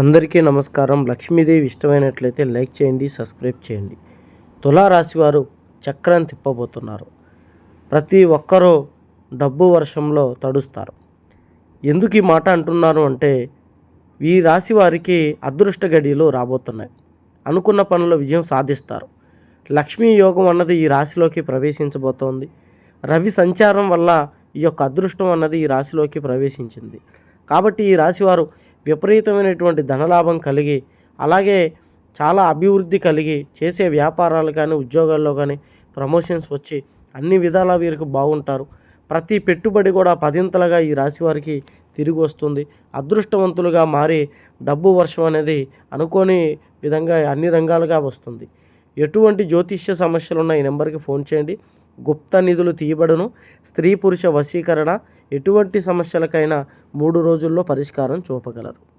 అందరికీ నమస్కారం. లక్ష్మీదేవి ఇష్టమైనట్లయితే లైక్ చేయండి సబ్స్క్రైబ్ చేయండి. తులారాశి వారు చక్రం తిప్పబోతున్నారు. ప్రతి ఒక్కరూ డబ్బు వర్షంలో తడుస్తారు. ఎందుకు ఈ మాట అంటున్నాను అంటే ఈ రాశి వారికి అదృష్ట గడియలు రాబోతున్నాయి. అనుకున్న పనుల విజయం సాధిస్తారు. లక్ష్మీ యోగం అన్నది ఈ రాశిలోకి ప్రవేశించబోతోంది. రవి సంచారం వల్ల ఈ యొక్క అదృష్టం అన్నది ఈ రాశిలోకి ప్రవేశించింది. కాబట్టి ఈ రాశివారు విపరీతమైనటువంటి ధనలాభం కలిగి అలాగే చాలా అభివృద్ధి కలిగి చేసే వ్యాపారాలు కానీ ఉద్యోగాల్లో కానీ ప్రమోషన్స్ వచ్చి అన్ని విధాలా వీరికి బాగుంటారు. ప్రతి పెట్టుబడి కూడా పదింతలుగా ఈ రాశి వారికి తిరిగి వస్తుంది. అదృష్టవంతులుగా మారి డబ్బు వర్షం అనేది అనుకోని విధంగా అన్ని రంగాలుగా వస్తుంది. ఎటువంటి జ్యోతిష్య సమస్యలు ఉన్న ఈ నెంబర్కి ఫోన్ చేయండి. గుప్త నిధులు తీయబడును. స్త్రీ పురుష వశీకరణ ఎటువంటి సమస్యలకైనా మూడు రోజుల్లో పరిష్కారం చూపగలరు.